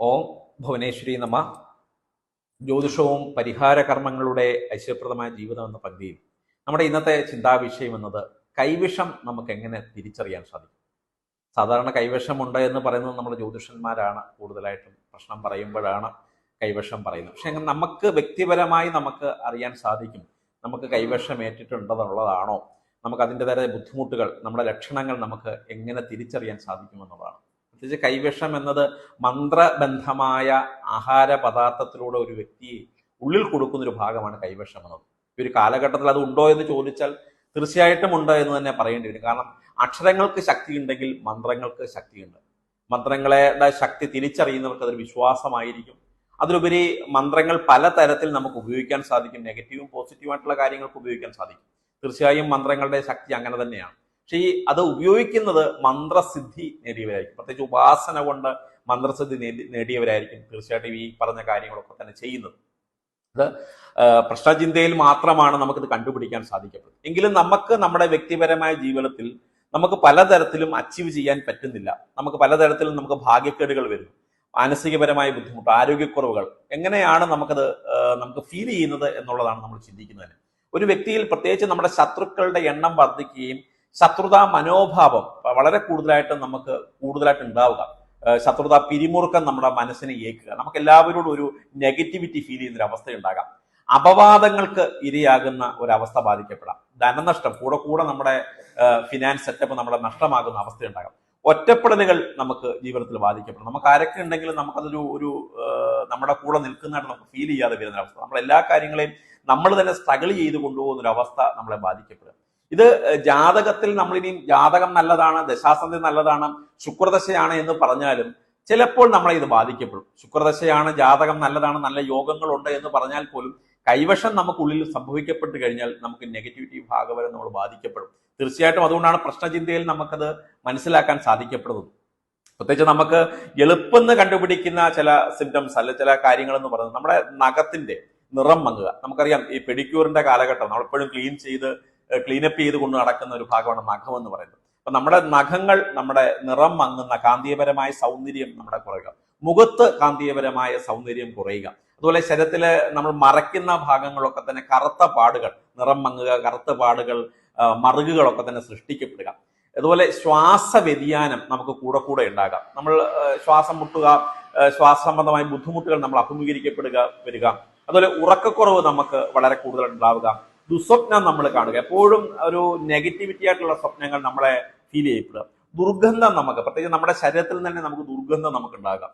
ഓം ഭുവനേശ്വരി നമ. ജ്യോതിഷവും പരിഹാര കർമ്മങ്ങളുടെ ഐശ്വര്യപ്രദമായ ജീവിതം എന്ന പങ്ക്തിയിൽ നമ്മുടെ ഇന്നത്തെ ചിന്താവിഷയം എന്നത് കൈവിഷം നമുക്ക് എങ്ങനെ തിരിച്ചറിയാൻ സാധിക്കും? സാധാരണ കൈവശമുണ്ട് എന്ന് പറയുന്നത് നമ്മുടെ ജ്യോതിഷന്മാരാണ് കൂടുതലായിട്ടും പ്രശ്നം പറയുമ്പോഴാണ് കൈവശം പറയുന്നത്. പക്ഷെ നമുക്ക് വ്യക്തിപരമായി നമുക്ക് അറിയാൻ സാധിക്കും നമുക്ക് കൈവശം ഏറ്റിട്ടുണ്ടെന്നുള്ളതാണോ നമുക്ക് അതിന്റെതായ ബുദ്ധിമുട്ടുകൾ നമ്മുടെ ലക്ഷണങ്ങൾ നമുക്ക് എങ്ങനെ തിരിച്ചറിയാൻ സാധിക്കുമെന്നുള്ളതാണ്. പ്രത്യേകിച്ച് കൈവിഷം എന്നത് മന്ത്രബന്ധമായ ആഹാര പദാർത്ഥത്തിലൂടെ ഒരു വ്യക്തിയെ ഉള്ളിൽ കൊടുക്കുന്ന ഒരു ഭാഗമാണ് കൈവിഷം എന്നത്. ഈ ഒരു കാലഘട്ടത്തിൽ അത് ഉണ്ടോ എന്ന് ചോദിച്ചാൽ തീർച്ചയായിട്ടും ഉണ്ട് എന്ന് തന്നെ പറയേണ്ടി വരും കാരണം അക്ഷരങ്ങൾക്ക് ശക്തി ഉണ്ടെങ്കിൽ മന്ത്രങ്ങൾക്ക് ശക്തിയുണ്ട്. മന്ത്രങ്ങളുടെ ശക്തി തിരിച്ചറിയുന്നവർക്ക് അതൊരു വിശ്വാസമായിരിക്കും. അതിലുപരി മന്ത്രങ്ങൾ പലതരത്തിൽ നമുക്ക് ഉപയോഗിക്കാൻ സാധിക്കും. നെഗറ്റീവും പോസിറ്റീവായിട്ടുള്ള കാര്യങ്ങൾക്ക് ഉപയോഗിക്കാൻ സാധിക്കും. തീർച്ചയായും മന്ത്രങ്ങളുടെ ശക്തി അങ്ങനെ തന്നെയാണ്. പക്ഷേ ഈ അത് ഉപയോഗിക്കുന്നത് മന്ത്രസിദ്ധി നേടിയവരായിരിക്കും. പ്രത്യേകിച്ച് ഉപാസന കൊണ്ട് മന്ത്രസിദ്ധി നേടിയവരായിരിക്കും തീർച്ചയായിട്ടും ഈ പറഞ്ഞ കാര്യങ്ങളൊക്കെ തന്നെ ചെയ്യുന്നത്. അത് പ്രശ്നചിന്തയിൽ മാത്രമാണ് നമുക്കിത് കണ്ടുപിടിക്കാൻ സാധിക്കുന്നത് എങ്കിലും നമുക്ക് നമ്മുടെ വ്യക്തിപരമായ ജീവിതത്തിൽ നമുക്ക് പലതരത്തിലും അച്ചീവ് ചെയ്യാൻ പറ്റുന്നില്ല. നമുക്ക് പലതരത്തിലും നമുക്ക് ഭാഗ്യക്കേടുകൾ വരുന്നു മാനസികപരമായ ബുദ്ധിമുട്ട് ആരോഗ്യക്കുറവുകൾ എങ്ങനെയാണ് നമുക്കത് നമുക്ക് ഫീൽ ചെയ്യുന്നത് എന്നുള്ളതാണ് നമ്മൾ ചിന്തിക്കുന്നത് ഒരു വ്യക്തിയിൽ പ്രത്യേകിച്ച് നമ്മുടെ ശത്രുക്കളുടെ എണ്ണം വർദ്ധിക്കുകയും ശത്രുതാ മനോഭാവം വളരെ കൂടുതലായിട്ട് നമുക്ക് കൂടുതലായിട്ട് ഉണ്ടാവുക. ശത്രുത പിരിമുറുക്കം നമ്മുടെ മനസ്സിനെ ഏക്കുക നമുക്ക് എല്ലാവരോടും ഒരു നെഗറ്റിവിറ്റി ഫീൽ ചെയ്യുന്ന ഒരു അവസ്ഥ ഉണ്ടാകാം അപവാദങ്ങൾക്ക് ഇരയാകുന്ന ഒരവസ്ഥ ബാധിക്കപ്പെടാം. ധനനഷ്ടം കൂടെ കൂടെ നമ്മുടെ ഫിനാൻസ് സെറ്റപ്പ് നമ്മുടെ നഷ്ടമാകുന്ന അവസ്ഥ ഉണ്ടാകാം ഒറ്റപ്പെടലുകൾ നമുക്ക് ജീവിതത്തിൽ ബാധിക്കപ്പെടും. നമുക്ക് ആരൊക്കെ ഉണ്ടെങ്കിലും നമുക്കതൊരു ഒരു നമ്മുടെ കൂടെ നിൽക്കുന്നതായിട്ട് നമുക്ക് ഫീൽ ചെയ്യാതെ വരുന്ന അവസ്ഥ. നമ്മൾ എല്ലാ കാര്യങ്ങളെയും നമ്മൾ തന്നെ സ്ട്രഗിൾ ചെയ്ത് കൊണ്ടുപോകുന്ന ഒരു അവസ്ഥ നമ്മളെ ബാധിക്കപ്പെടും. ഇത് ജാതകത്തിൽ നമ്മളിനിയും ജാതകം നല്ലതാണ് ദശാസന്ധി നല്ലതാണ് ശുക്രദശയാണ് എന്ന് പറഞ്ഞാലും ചിലപ്പോൾ നമ്മളെ ഇത് ബാധിക്കപ്പെടും. ശുക്രദശയാണ് ജാതകം നല്ലതാണ് നല്ല യോഗങ്ങളുണ്ട് എന്ന് പറഞ്ഞാൽ പോലും കൈവശം നമുക്കുള്ളിൽ സംഭവിക്കപ്പെട്ട് കഴിഞ്ഞാൽ നമുക്ക് നെഗറ്റിവിറ്റി ഭാഗവരെ നമ്മൾ ബാധിക്കപ്പെടും. തീർച്ചയായിട്ടും അതുകൊണ്ടാണ് പ്രശ്നചിന്തയിൽ നമുക്കത് മനസ്സിലാക്കാൻ സാധിക്കപ്പെടുന്നത്. പ്രത്യേകിച്ച് നമുക്ക് എളുപ്പം കണ്ടുപിടിക്കുന്ന ചില സിംറ്റംസ് അല്ലെ ചില കാര്യങ്ങൾ എന്ന് പറയുന്നത് നമ്മുടെ നഖത്തിന്റെ നിറം മങ്ങുക. നമുക്കറിയാം ഈ പെഡിക്യൂറിന്റെ കാലഘട്ടം നമ്മളെപ്പോഴും ക്ലീൻ ചെയ്ത് ക്ലീനപ്പ് ചെയ്ത് കൊണ്ട് നടക്കുന്ന ഒരു ഭാഗമാണ് നഖം എന്ന് പറയുന്നത്. അപ്പൊ നമ്മുടെ നഖങ്ങൾ നമ്മുടെ നിറം മങ്ങുന്ന കാന്തീയപരമായ സൗന്ദര്യം നമ്മുടെ കുറയുക. മുഖത്ത് കാന്തീയപരമായ സൗന്ദര്യം കുറയുക. അതുപോലെ ശരീരത്തിൽ നമ്മൾ മറയ്ക്കുന്ന ഭാഗങ്ങളൊക്കെ തന്നെ കറുത്ത പാടുകൾ നിറം മങ്ങുക കറുത്ത പാടുകൾ മറുകുകളൊക്കെ തന്നെ സൃഷ്ടിക്കപ്പെടുക. അതുപോലെ ശ്വാസ വ്യതിയാനം നമുക്ക് കൂടെ കൂടെ ഉണ്ടാകാം. നമ്മൾ ശ്വാസം മുട്ടുക ശ്വാസ സംബന്ധമായ ബുദ്ധിമുട്ടുകൾ നമ്മൾ അഭിമുഖീകരിക്കപ്പെടുക വരിക. അതുപോലെ ഉറക്കക്കുറവ് നമുക്ക് വളരെ കൂടുതൽ ഉണ്ടാവുക. ദുസ്വപ്നം നമ്മൾ കാണുക. എപ്പോഴും ഒരു നെഗറ്റിവിറ്റി ആയിട്ടുള്ള സ്വപ്നങ്ങൾ നമ്മളെ ഫീൽ ചെയ്യപ്പെടുക. ദുർഗന്ധം നമുക്ക് പ്രത്യേകിച്ച് നമ്മുടെ ശരീരത്തിൽ തന്നെ നമുക്ക് ദുർഗന്ധം നമുക്ക് ഉണ്ടാകാം.